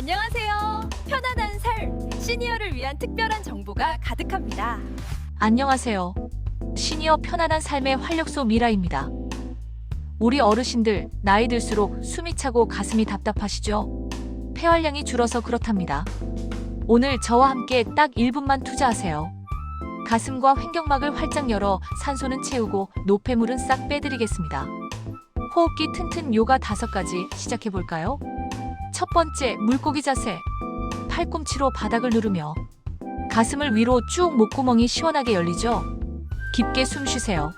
안녕하세요. 편안한 삶, 시니어를 위한 특별한 정보가 가득합니다. 안녕하세요. 시니어 편안한 삶의 활력소 미라입니다. 우리 어르신들 나이 들수록 숨이 차고 가슴이 답답하시죠? 폐활량이 줄어서 그렇답니다. 오늘 저와 함께 딱 1분만 투자하세요. 가슴과 횡격막을 활짝 열어 산소는 채우고 노폐물은 싹 빼드리겠습니다. 호흡기 튼튼 요가 다섯 가지 시작해 볼까요? 첫 번째, 물고기 자세. 팔꿈치로 바닥을 누르며 가슴을 위로 쭉 목구멍이 시원하게 열리죠? 깊게 숨 쉬세요.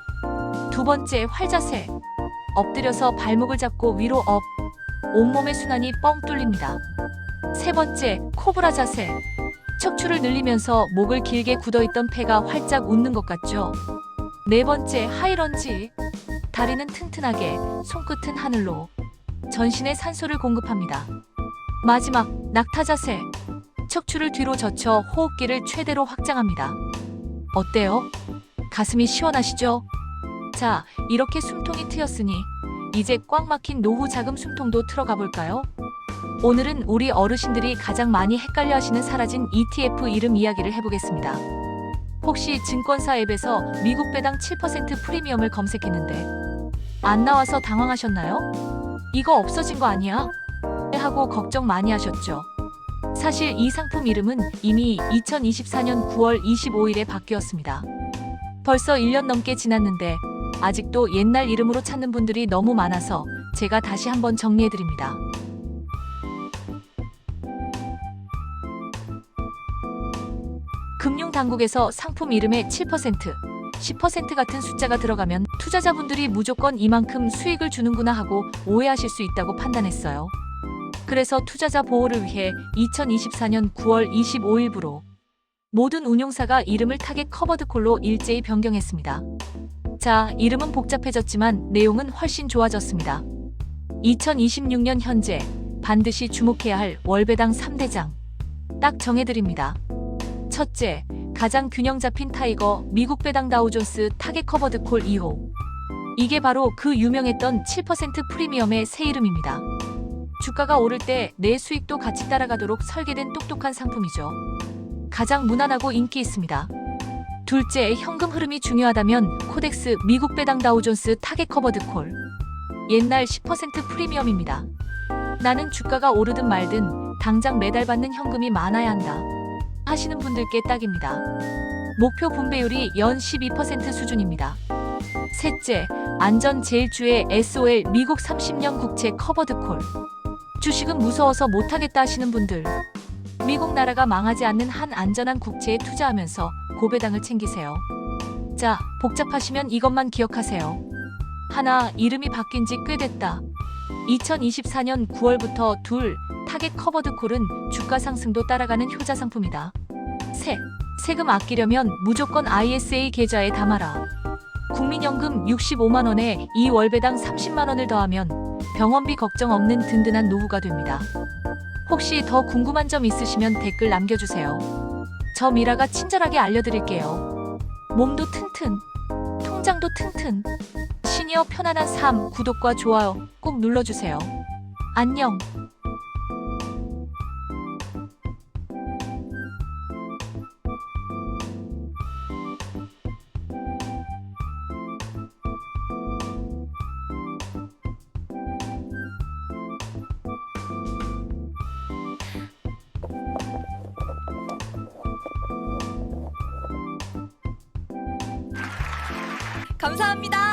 두 번째, 활 자세. 엎드려서 발목을 잡고 위로 업. 온몸의 순환이 뻥 뚫립니다. 세 번째, 코브라 자세. 척추를 늘리면서 목을 길게 굳어있던 폐가 활짝 웃는 것 같죠? 네 번째, 하이런지. 다리는 튼튼하게, 손끝은 하늘로. 전신에 산소를 공급합니다. 마지막, 낙타 자세. 척추를 뒤로 젖혀 호흡기를 최대로 확장합니다. 어때요? 가슴이 시원하시죠? 자, 이렇게 숨통이 트였으니 이제 꽉 막힌 노후 자금 숨통도 틀어가 볼까요? 오늘은 우리 어르신들이 가장 많이 헷갈려 하시는 사라진 ETF 이름 이야기를 해보겠습니다. 혹시 증권사 앱에서 미국 배당 7% 프리미엄을 검색했는데 안 나와서 당황하셨나요? 이거 없어진 거 아니야? 하고 걱정 많이 하셨죠. 사실 이 상품 이름은 이미 2024년 9월 25일에 바뀌었습니다. 벌써 1년 넘게 지났는데 아직도 옛날 이름으로 찾는 분들이 너무 많아서 제가 다시 한번 정리해드립니다. 금융당국에서 상품 이름에 7%, 10% 같은 숫자가 들어가면 투자자분들이 무조건 이만큼 수익을 주는구나 하고 오해하실 수 있다고 판단했어요. 그래서 투자자 보호를 위해 2024년 9월 25일부로 모든 운용사가 이름을 타겟 커버드콜로 일제히 변경했습니다. 자, 이름은 복잡해졌지만 내용은 훨씬 좋아졌습니다. 2026년 현재 반드시 주목해야 할 월배당 3대장. 딱 정해드립니다. 첫째, 가장 균형 잡힌 타이거 미국 배당 다우존스 타겟 커버드 콜 2호. 이게 바로 그 유명했던 7% 프리미엄의 새 이름입니다. 주가가 오를 때 내 수익도 같이 따라가도록 설계된 똑똑한 상품이죠. 가장 무난하고 인기 있습니다. 둘째, 현금 흐름이 중요하다면 코덱스 미국 배당 다우존스 타겟 커버드 콜. 옛날 10% 프리미엄입니다. 나는 주가가 오르든 말든 당장 매달 받는 현금이 많아야 한다. 하시는 분들께 딱입니다. 목표 분배율이 연 12% 수준입니다. 셋째, 안전 제일주의 SOL 미국 30년 국채 커버드 콜. 주식은 무서워서 못하겠다 하시는 분들. 미국 나라가 망하지 않는 한 안전한 국채에 투자하면서 고배당을 챙기세요. 자, 복잡하시면 이것만 기억하세요. 하나, 이름이 바뀐 지 꽤 됐다. 2024년 9월부터 둘, 타겟 커버드 콜은 주가 상승도 따라가는 효자 상품이다. 셋, 세금 아끼려면 무조건 ISA 계좌에 담아라. 국민연금 65만 원에 이 월배당 30만 원을 더하면 병원비 걱정 없는 든든한 노후가 됩니다. 혹시 더 궁금한 점 있으시면 댓글 남겨주세요. 저 미라가 친절하게 알려드릴게요. 몸도 튼튼, 통장도 튼튼. 시니어 편안한 삶 구독과 좋아요 꼭 눌러주세요. 안녕. 감사합니다.